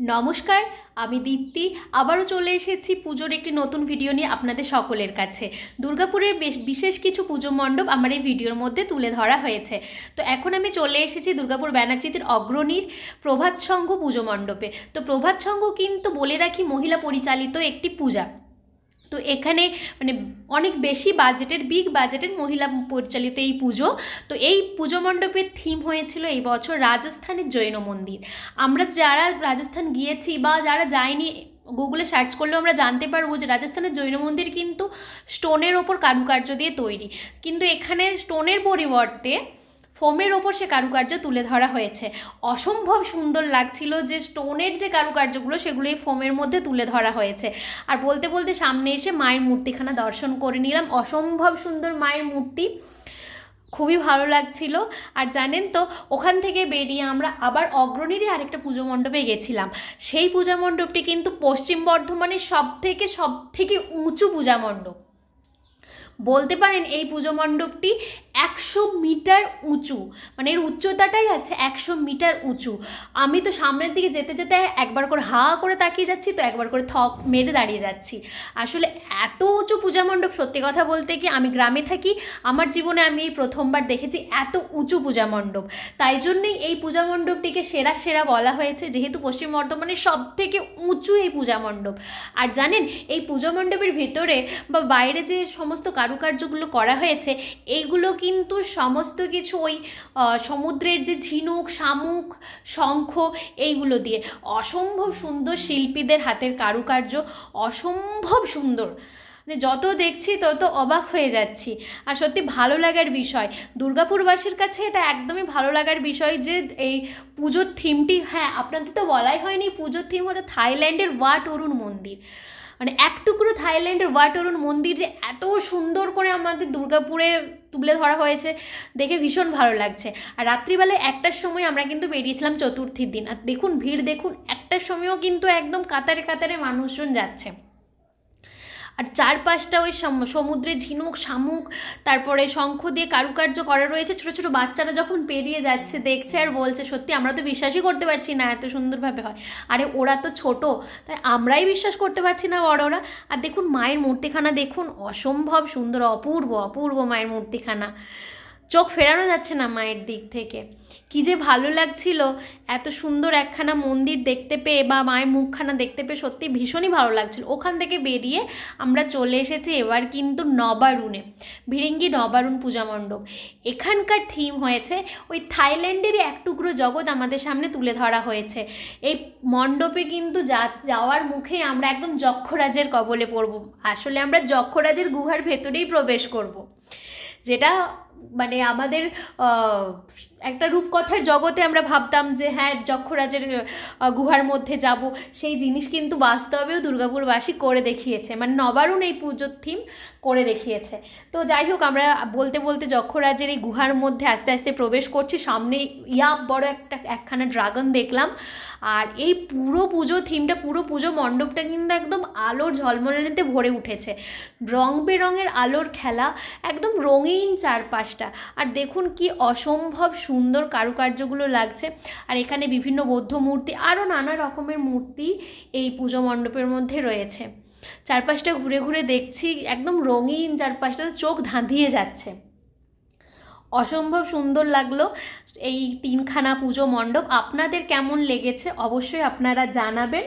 নমস্কার, আমি দীপ্তি। আবারও চলে এসেছি পুজোর একটি নতুন ভিডিও নিয়ে আপনাদের সকলের কাছে। দুর্গাপুরের বেশ- বিশেষ কিছু পুজো মণ্ডপ আমার এই ভিডিওর মধ্যে তুলে ধরা হয়েছে। তো এখন আমি চলে এসেছি দুর্গাপুর ব্যানার্জিতের অগ্রণীর প্রভাত সংঘ পুজো মণ্ডপে। তো প্রভাত সংঘ কিন্তু বলে রাখি মহিলা পরিচালিত একটি পূজা। তো এখানে মানে অনেক বেশি বাজেটের বিগ বাজেটের মহিলা পরিচালিত এই পুজো। তো এই পুজো মণ্ডপের থিম হয়েছিল এই বছর রাজস্থানের জৈন মন্দির। আমরা যারা রাজস্থান গিয়েছি বা যারা যায়নি গুগলে সার্চ করলেও আমরা জানতে পারব যে রাজস্থানের জৈন মন্দির কিন্তু স্টোনের ওপর কারুকার্য দিয়ে তৈরি। কিন্তু এখানে স্টোনের পরিবর্তে ফোমের ওপর সে কারুকার্য তুলে ধরা হয়েছে। অসম্ভব সুন্দর লাগছিল যে স্টোনের যে কারুকার্যগুলো, সেগুলো এই ফোমের মধ্যে তুলে ধরা হয়েছে। আর বলতে বলতে সামনে এসে মায়ের মূর্তিখানা দর্শন করে নিলাম। অসম্ভব সুন্দর মায়ের মূর্তি। খুবই ভালো লাগছিল। আর জানেন তো, ওখান থেকে বেরিয়ে আমরা আবার অগ্রণীরই আরেকটা পুজো মণ্ডপে গেছিলাম। সেই পূজা মণ্ডপটি কিন্তু পশ্চিম বর্ধমানের সব থেকে সব থেকে উঁচু পূজা মণ্ডপ। বলতে পারেন এই পুজো মণ্ডপটি একশো মিটার উঁচু। মানে এর উচ্চতাটাই আছে একশো মিটার উঁচু। আমি তো সামনের দিকে যেতে যেতে একবার করে হা করে তাকিয়ে যাচ্ছি, তো একবার করে থক মেরে দাঁড়িয়ে যাচ্ছি। আসলে এত উঁচু পূজা মণ্ডপ সত্যি কথা বলতে কি, আমি গ্রামে থাকি, আমার জীবনে আমি এই প্রথমবার দেখেছি এত উঁচু পূজা মণ্ডপ। তাই জন্যই এই পূজা মণ্ডপটিকে সেরা সেরা বলা হয়েছে, যেহেতু পশ্চিম বর্ধমানের সব থেকে উঁচু এই পূজা মণ্ডপ। আর জানেন, এই পূজা মণ্ডপের ভেতরে বা বাইরে যে সমস্ত কারুকার্যগুলো করা হয়েছে এইগুলো কিন্তু সমস্ত কিছু ওই সমুদ্রের যে ঝিনুক, শামুক, শঙ্খ, এইগুলো দিয়ে। অসম্ভব সুন্দর শিল্পীদের হাতের কারুকার্য, অসম্ভব সুন্দর। মানে যত দেখছি তত অবাক হয়ে যাচ্ছি। আর সত্যি ভালো লাগার বিষয়। দুর্গাপুরবাসীর কাছে এটা একদমই ভালো লাগার বিষয় যে এই পুজোর থিমটি হ্যাঁ আপনাদের তো বলাই হয়নি, পুজোর থিম হচ্ছে থাইল্যান্ডের ওয়াট অরুণ মন্দির। মানে এক টুকরো থাইল্যান্ডের ওয়াটরুন মন্দির যে এত সুন্দর করে আমাদের দুর্গাপুরে তুলে ধরা হয়েছে, দেখে ভীষণ ভালো লাগছে। আর রাত্রিবেলায় একটার সময় আমরা কিন্তু বেরিয়েছিলাম চতুর্থীর দিন। আর দেখুন, ভিড় দেখুন, একটার সময়ও কিন্তু একদম কাতারে কাতারে মানুষজন যাচ্ছে। আর চারপাশটা ওই সম- সমুদ্রে ঝিনুক, শামুক, তারপরে শঙ্খ দিয়ে কারুকার্য করা রয়েছে। ছোটো ছোটো বাচ্চারা যখন পেরিয়ে যাচ্ছে, দেখছে আর বলছে, সত্যি আমরা তো বিশ্বাসই করতে পারছি না, এত সুন্দরভাবে হয়। আরে ওরা তো ছোট, তাই আমরাই বিশ্বাস করতে পারছি না বড়রা। আর দেখুন, মায়ের মূর্তিখানা, দেখুন, অসম্ভব সুন্দর, অপূর্ব অপূর্ব মায়ের মূর্তিখানা। চোখ ফেরানো যাচ্ছে না মায়ের দিক থেকে। কি যে ভালো লাগছিল এত সুন্দর একখানা মন্দির দেখতে পেয়ে বা মায়ের মুখখানা দেখতে পেয়ে সত্যি ভীষণই ভালো লাগছিল। ওখান থেকে বেরিয়ে আমরা চলে এসেছি এবার কিন্তু নবারুণে, ভিরিঙ্গি নবারুণ পূজা মণ্ডপ। এখানকার থিম হয়েছে ওই থাইল্যান্ডেরই এক টুকরো জগৎ আমাদের সামনে তুলে ধরা হয়েছে। এই মণ্ডপে কিন্তু যা, যাওয়ার মুখে আমরা একদম যক্ষরাজের কবলে পড়ব। আসলে আমরা যক্ষরাজের গুহার ভেতরেই প্রবেশ করব। যেটা মানে আমাদের একটা রূপকথার জগতে আমরা ভাবতাম যে হ্যাঁ যক্ষরাজের গুহার মধ্যে যাব, সেই জিনিস কিন্তু বাস্তবেও দুর্গাপুরবাসী করে দেখিয়েছে। মানে নবারুণ এই পুজোর থিম করে দেখিয়েছে। তো যাই হোক, আমরা বলতে বলতে যক্ষরাজের এই গুহার মধ্যে আস্তে আস্তে প্রবেশ করছি। সামনে ইয়া বড় একটা, একখানা ড্রাগন দেখলাম। আর এই পুরো পুজো থিমটা পুরো পুজো মণ্ডপটা কিন্তু একদম আলোর ঝলমলানিতে ভরে উঠেছে। রং বেরঙের আলোর খেলা, একদম রঙিন চারপাশটা আর দেখুন কি অসম্ভব সুন্দর কারুকার্যগুলো লাগছে। আর এখানে বিভিন্ন বৌদ্ধ মূর্তি, আরও নানা রকমের মূর্তি এই পুজো মণ্ডপের মধ্যে রয়েছে। চারপাশটা ঘুরে ঘুরে দেখছি, একদম রঙিন চারপাশটা, চোখ ধাঁধিয়ে যাচ্ছে। অসম্ভব সুন্দর লাগল এই তিনখানা পুজো মণ্ডপ। আপনাদের কেমন লেগেছে অবশ্যই আপনারা জানাবেন।